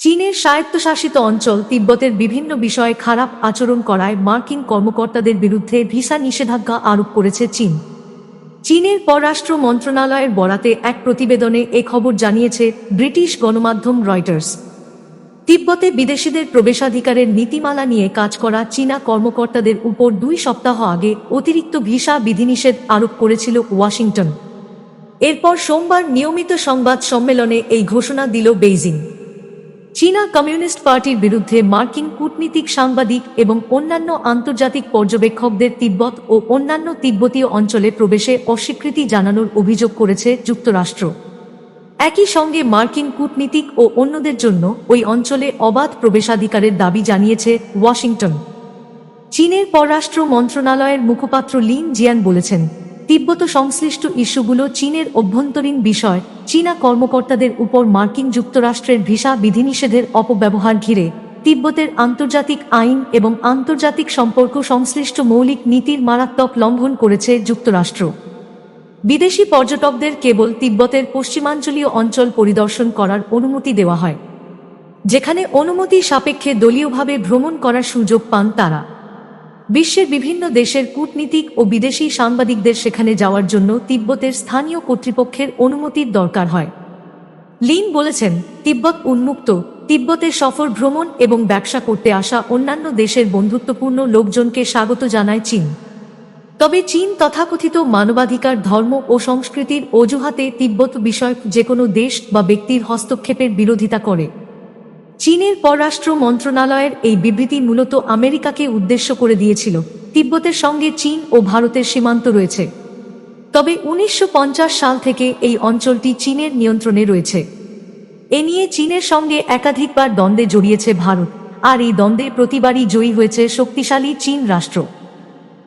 চীনের স্বায়ত্তশাসিত অঞ্চল তিব্বতের বিভিন্ন বিষয়ে খারাপ আচরণ করায় মার্কিন কর্মকর্তাদের বিরুদ্ধে ভিসা নিষেধাজ্ঞা আরোপ করেছে চীন। চীনের পররাষ্ট্র মন্ত্রণালয়ের বরাতে এক প্রতিবেদনে এ খবর জানিয়েছে ব্রিটিশ গণমাধ্যম রয়টার্স। তিব্বতে বিদেশিদের প্রবেশাধিকারের নীতিমালা নিয়ে কাজ করা চীনা কর্মকর্তাদের উপর দুই সপ্তাহ আগে অতিরিক্ত ভিসা বিধিনিষেধ আরোপ করেছিল ওয়াশিংটন। এরপর সোমবার নিয়মিত সংবাদ সম্মেলনে এই ঘোষণা দিল বেইজিং। চীনা কমিউনিস্ট পার্টির বিরুদ্ধে মার্কিন কূটনীতিক সাংবাদিক এবং অন্যান্য আন্তর্জাতিক পর্যবেক্ষকদের তিব্বত ও অন্যান্য তিব্বতীয় অঞ্চলে প্রবেশে অস্বীকৃতি জানানোর অভিযোগ করেছে যুক্তরাষ্ট্র। একই সঙ্গে মার্কিন কূটনীতিক ও অন্যদের জন্য ওই অঞ্চলে অবাধ প্রবেশাধিকারের দাবি জানিয়েছে ওয়াশিংটন। চীনের পররাষ্ট্র মন্ত্রণালয়ের মুখপাত্র লিন জিয়ান বলেছেন তিব্বত সংশ্লিষ্ট ইস্যুগুলো চীনের অভ্যন্তরীণ বিষয়, চীনা কর্মকর্তাদের উপর মার্কিন যুক্তরাষ্ট্রের ভিসা বিধিনিষেধের অপব্যবহার ঘিরে, তিব্বতের আন্তর্জাতিক আইন এবং আন্তর্জাতিক সম্পর্ক সংশ্লিষ্ট মৌলিক নীতির মারাত্মক লঙ্ঘন করেছে যুক্তরাষ্ট্র। বিদেশি পর্যটকদের কেবল তিব্বতের পশ্চিমাঞ্চলীয় অঞ্চল পরিদর্শন করার অনুমতি দেওয়া হয়। যেখানে অনুমতি সাপেক্ষে দলীয়ভাবে ভ্রমণ করার সুযোগ পান তারা। বিশ্বের বিভিন্ন দেশের কূটনীতিক ও বিদেশি সাংবাদিকদের সেখানে যাওয়ার জন্য তিব্বতের স্থানীয় কর্তৃপক্ষের অনুমতির দরকার হয়। লিন বলেছেন, তিব্বত উন্মুক্ত, তিব্বতের সফর ভ্রমণ এবং ব্যবসা করতে আসা অন্যান্য দেশের বন্ধুত্বপূর্ণ লোকজনকে স্বাগত জানায় চীন। তবে চীন তথাকথিত মানবাধিকার, ধর্ম ও সংস্কৃতির অজুহাতে তিব্বত বিষয়ক যে কোনো দেশ বা ব্যক্তির হস্তক্ষেপের বিরোধিতা করে। চীনের পররাষ্ট্র মন্ত্রণালয়ের এই বিবৃতি মূলত আমেরিকাকে উদ্দেশ্য করে দিয়েছিল। তিব্বতের সঙ্গে চীন ও ভারতের সীমান্ত রয়েছে। তবে উনিশশো পঞ্চাশ সাল থেকে এই অঞ্চলটি চীনের নিয়ন্ত্রণে রয়েছে। এ নিয়ে চীনের সঙ্গে একাধিকবার দ্বন্দ্বে জড়িয়েছে ভারত। আর এই দ্বন্দ্বে প্রতিবারই জয়ী হয়েছে শক্তিশালী চীন রাষ্ট্র।